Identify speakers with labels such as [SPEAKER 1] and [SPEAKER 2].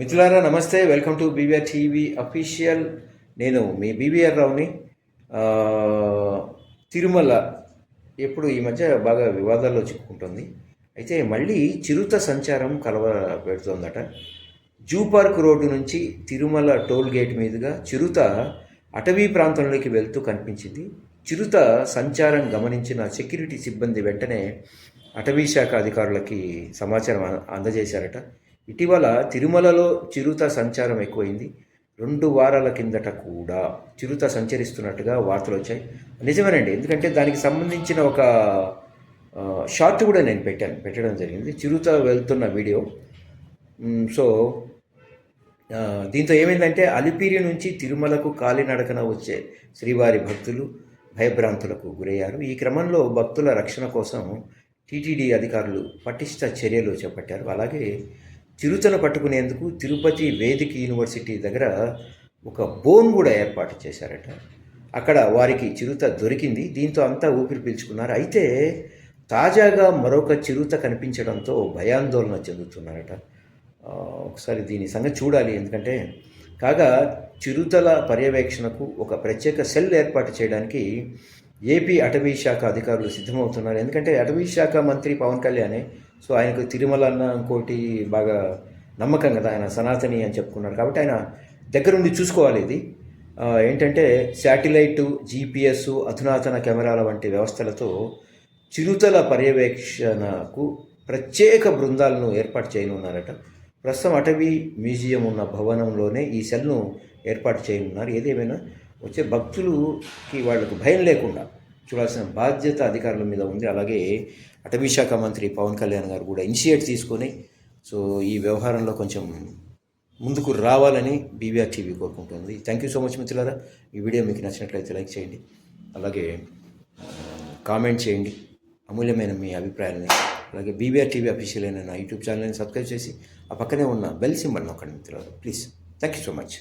[SPEAKER 1] మిత్రులారా నమస్తే. Welcome to BVR TV official. నేను మీ బీవీఆర్ రావుని. తిరుమల ఎప్పుడు ఈ మధ్య బాగా వివాదాల్లో చిక్కుకుంటుంది. అయితే మళ్ళీ చిరుత సంచారం కలవ పెడుతోందట జూ పార్క్ రోడ్డు నుంచి తిరుమల టోల్ గేట్ మీదుగా చిరుత అటవీ ప్రాంతంలోకి వెళ్తూ కనిపించింది. చిరుత సంచారం గమనించిన సెక్యూరిటీ సిబ్బంది వెంటనే అటవీ శాఖ అధికారులకి సమాచారం అందజేశారట. ఇటీవల తిరుమలలో చిరుత సంచారం ఎక్కువైంది. రెండు వారాల కిందట కూడా చిరుత సంచరిస్తున్నట్టుగా వార్తలు వచ్చాయి. నిజమేనండి. ఎందుకంటే దానికి సంబంధించిన ఒక షార్ట్ కూడా నేను పెట్టాను. పెట్టడం జరిగింది. చిరుత వెళ్తున్న వీడియో. సో దీంతో ఏమైందంటే అలిపిరి నుంచి తిరుమలకు కాలినడకన వచ్చే శ్రీవారి భక్తులు భయభ్రాంతులకు గురయ్యారు. ఈ క్రమంలో భక్తుల రక్షణ కోసం టీటీడీ అధికారులు పటిష్ట చర్యలు చేపట్టారు. అలాగే చిరుతను పట్టుకునేందుకు తిరుపతి వేదిక యూనివర్సిటీ దగ్గర ఒక బోన్ కూడా ఏర్పాటు చేశారట. అక్కడ వారికి చిరుత దొరికింది. దీంతో అంతా ఊపిరి పీల్చుకున్నారు. అయితే తాజాగా మరొక చిరుత కనిపించడంతో భయాందోళన చెందుతున్నారట. ఒకసారి దీని సంగతి చూడాలి. ఎందుకంటే కాగా చిరుతల పర్యవేక్షణకు ఒక ప్రత్యేక సెల్ ఏర్పాటు చేయడానికి ఏపీ అటవీ శాఖ అధికారులు సిద్ధమవుతున్నారు. ఎందుకంటే అటవీ శాఖ మంత్రి పవన్ కళ్యాణే సో ఆయనకు తిరుమల అన్న ఇంకోటి బాగా నమ్మకం కదా ఆయన సనాతని అని చెప్పుకున్నారు కాబట్టి ఆయన దగ్గరుండి చూసుకోవాలి ఇది. ఏంటంటే శాటిలైటు జీపీఎస్ అధునాతన కెమెరాల వంటి వ్యవస్థలతో చిరుతల పర్యవేక్షణకు ప్రత్యేక బృందాలను ఏర్పాటు చేయనున్నారట. ప్రస్తుతం అటవీ మ్యూజియం ఉన్న భవనంలోనే ఈ సెల్ను ఏర్పాటు చేయనున్నారు. ఏదేమైనా వచ్చే భక్తులకి వాళ్ళకు భయం లేకుండా. చూడాల్సిన బాధ్యత అధికారుల మీద ఉంది. అలాగే అటవీ శాఖ మంత్రి పవన్ కళ్యాణ్ గారు కూడా ఇనిషియేట్ తీసుకొని సో ఈ వ్యవహారంలో కొంచెం ముందుకు రావాలని బీవీఆర్ టీవీ కోరుకుంటుంది. థ్యాంక్ యూ సో మచ్ మిత్రులారా. ఈ వీడియో మీకు నచ్చినట్లయితే లైక్ చేయండి. అలాగే కామెంట్ చేయండి. అమూల్యమైన మీ అభిప్రాయాలని. అలాగే బీవీఆర్ టీవీ అఫీషియల్ అయిన నా యూట్యూబ్ ఛానల్ని సబ్స్క్రైబ్ చేసి ఆ పక్కనే ఉన్న బెల్ సింబల్ నొక్కండి మిత్రులారా. Please thank you so much